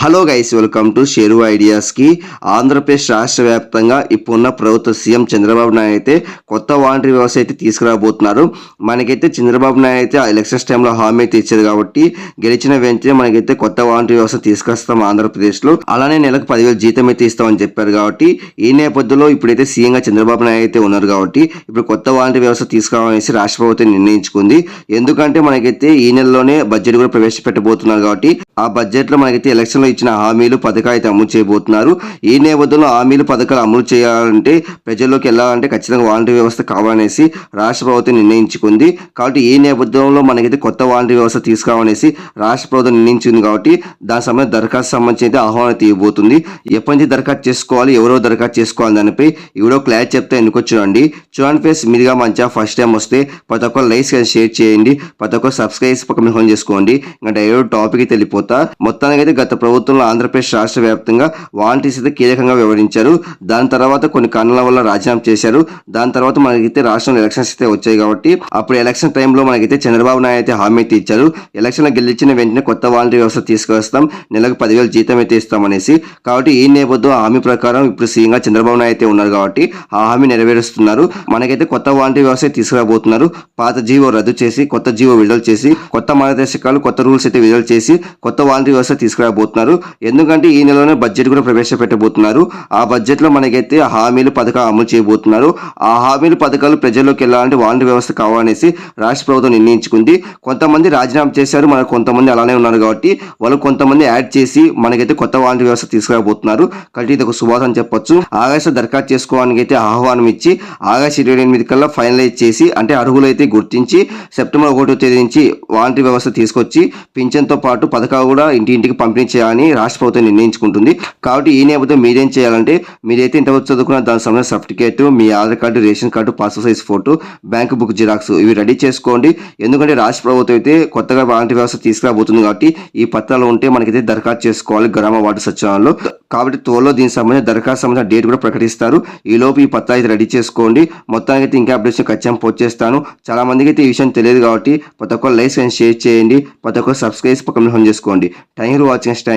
Hello guys welcome to Sheru ఐడియాస్కి Andhra Pradesh రాష్ట్ర వ్యాప్తంగా ఇప్పుడున్న ప్రభుత్వ సీఎం చంద్రబాబు నాయుడు అయితే కొత్త వాలంటరీ వ్యవస్థ అయితే తీసుకురాబోతున్నారు. మనకైతే చంద్రబాబు నాయుడు అయితే ఆ ఎలక్షన్స్ టైంలో హామీ అయితే ఇచ్చారు కాబట్టి గెలిచిన వెంటనే మనకైతే కొత్త వాలంటరీ వ్యవస్థ తీసుకొస్తాం ఆంధ్రప్రదేశ్లో. అలానే నెలకు పదివేలు జీతం అయితే ఇస్తామని చెప్పారు కాబట్టి ఈ నేపథ్యంలో ఇప్పుడైతే సీఎంగా చంద్రబాబు నాయుడు అయితే ఉన్నారు కాబట్టి ఇప్పుడు కొత్త వాలంటరీ వ్యవస్థ తీసుకురావాలనేసి రాష్ట్ర ప్రభుత్వం నిర్ణయించుకుంది. ఎందుకంటే మనకైతే ఈ నెలలోనే బడ్జెట్ కూడా ప్రవేశపెట్టబోతున్నారు కాబట్టి ఆ బడ్జెట్లో మనకైతే ఎలక్షన్లో ఇచ్చిన హామీలు పథకాలు అయితే అమలు చేయబోతున్నారు. ఈ నేపథ్యంలో హామీలు పథకాలు అమలు చేయాలంటే ప్రజల్లోకి వెళ్ళాలంటే ఖచ్చితంగా వాలంటరీ వ్యవస్థ కావాలనేసి రాష్ట్ర ప్రభుత్వం నిర్ణయించుకుంది. కాబట్టి ఈ నేపథ్యంలో మనకైతే కొత్త వాలంటరీ వ్యవస్థ తీసుకోవాలనేసి రాష్ట్ర ప్రభుత్వం నిర్ణయించింది కాబట్టి దాని సంబంధించి దరఖాస్తు సంబంధించి అయితే ఆహ్వానం తీయబోతుంది. ఎప్పటి నుంచి దరఖాస్తు చేసుకోవాలి ఎవరో దరఖాస్తు చేసుకోవాలి దానిపై ఎవరో క్లారిటీ చెప్తే ఎందుకు చూడండి. చూడండి ఫేస్ మీరుగా మంచిగా ఫస్ట్ టైం వస్తే ప్రతి ఒక్కరు లైక్స్ షేర్ చేయండి. ప్రతి ఒక్కరు సబ్స్క్రైబ్ పక్కన చేసుకోండి. ఇంకా డైరెక్ట్ టాపిక్ తెలిపోతా మొత్తానికి అయితే గత ప్రభుత్వం ప్రభుత్వంలో ఆంధ్రప్రదేశ్ రాష్ట్ర వ్యాప్తంగా వాలంటీర్స్ అయితే కీలకంగా వ్యవహరించారు. దాని తర్వాత కొన్ని కారణాల వల్ల రాజీనామా చేశారు. దాని తర్వాత మనకైతే రాష్ట్రంలో ఎలక్షన్స్ అయితే వచ్చాయి కాబట్టి అప్పుడు ఎలక్షన్ టైంలో మనకైతే చంద్రబాబు నాయుడు అయితే హామీ అయితే ఇచ్చారు. ఎలక్షన్ గెలిచిన వెంటనే కొత్త వాలంటీర్ వ్యవస్థ తీసుకొస్తాం నెలకు పదివేలు జీతం అయితే ఇస్తామనేసి కాబట్టి ఈ నేపథ్యం హామీ ప్రకారం ఇప్పుడు సీఎంగా చంద్రబాబు నాయుడు అయితే ఉన్నారు కాబట్టి ఆ హామీ నెరవేరుస్తున్నారు. మనకైతే కొత్త వాలంటీర్ వ్యవస్థ తీసుకురాబోతున్నారు. పాత జీవో రద్దు చేసి కొత్త జీవో విడుదల చేసి కొత్త మార్గదర్శకాలు కొత్త రూల్స్ అయితే విడుదల చేసి కొత్త వాలంటీర్ వ్యవస్థ తీసుకురాబోతున్నారు. ఎందుకంటే ఈ నెలలోనే బడ్జెట్ కూడా ప్రవేశపెట్టబోతున్నారు. ఆ బడ్జెట్లో మనకైతే హామీలు పథకాలు అమలు చేయబోతున్నారు. ఆ హామీలు పథకాలు ప్రజల్లోకి వెళ్ళాలంటే వాలంటీ వ్యవస్థ కావాలనేసి రాష్ట్ర ప్రభుత్వం నిర్ణయించుకుంది. కొంతమంది రాజీనామా చేశారు. మనకు కొంతమంది అలానే ఉన్నారు కాబట్టి వాళ్ళు కొంతమంది యాడ్ చేసి మనకైతే కొత్త వాలంటీ వ్యవస్థ తీసుకురాబోతున్నారు. కాబట్టి ఇది ఒక శుభాసం అని చెప్పొచ్చు. ఆగస్టు దరఖాస్తు చేసుకోవడానికి అయితే ఆహ్వానం ఇచ్చి ఆగస్టు ఇరవై ఎనిమిది కల్లా ఫైనలైజ్ చేసి అంటే అర్హులైతే గుర్తించి సెప్టెంబర్ ఒకటో తేదీ నుంచి వాలంటీ వ్యవస్థ తీసుకొచ్చి పింఛన్తో పాటు పథకాలు కూడా ఇంటి ఇంటికి పంపిణీ చేయాలని రాష్ట్ర ప్రభుత్వం నిర్ణయించుకుంటుంది. కాబట్టి ఈ నేపథ్యం మీరేం చేయాలంటే మీరైతే ఇంతవరకు చదువుకున్న దాని సంబంధించిన సర్టిఫికేట్ మీ Aadhaar card ration card passport size photo bank book xerox ఇవి రెడీ చేసుకోండి. ఎందుకంటే రాష్ట్ర ప్రభుత్వం అయితే కొత్తగా వాలంటీర్ వ్యవస్థ తీసుకురాబోతుంది కాబట్టి ఈ పత్రాలు ఉంటే మనకైతే దరఖాస్తు చేసుకోవాలి గ్రామ వార్డు సచివాలయంలో. కాబట్టి త్వరలో దీనికి సంబంధించిన దరఖాస్తు సంబంధించిన డేట్ కూడా ప్రకటిస్తారు. ఈ లోపు ఈ పత్రాలు అయితే రెడీ చేసుకోండి. మొత్తానికి అయితే ఇంకా అప్డేషన్ ఖచ్చితంగా పోస్ట్ చేస్తాను. చాలా మందికి అయితే ఈ విషయం తెలియదు కాబట్టి ప్రతి ఒక్కరు లైక్స్ అండ్ షేర్ చేయండి ప్రతి ఒక్కరు సబ్స్క్రైబ్ పక్కన చేసుకోండి. Thank you watching time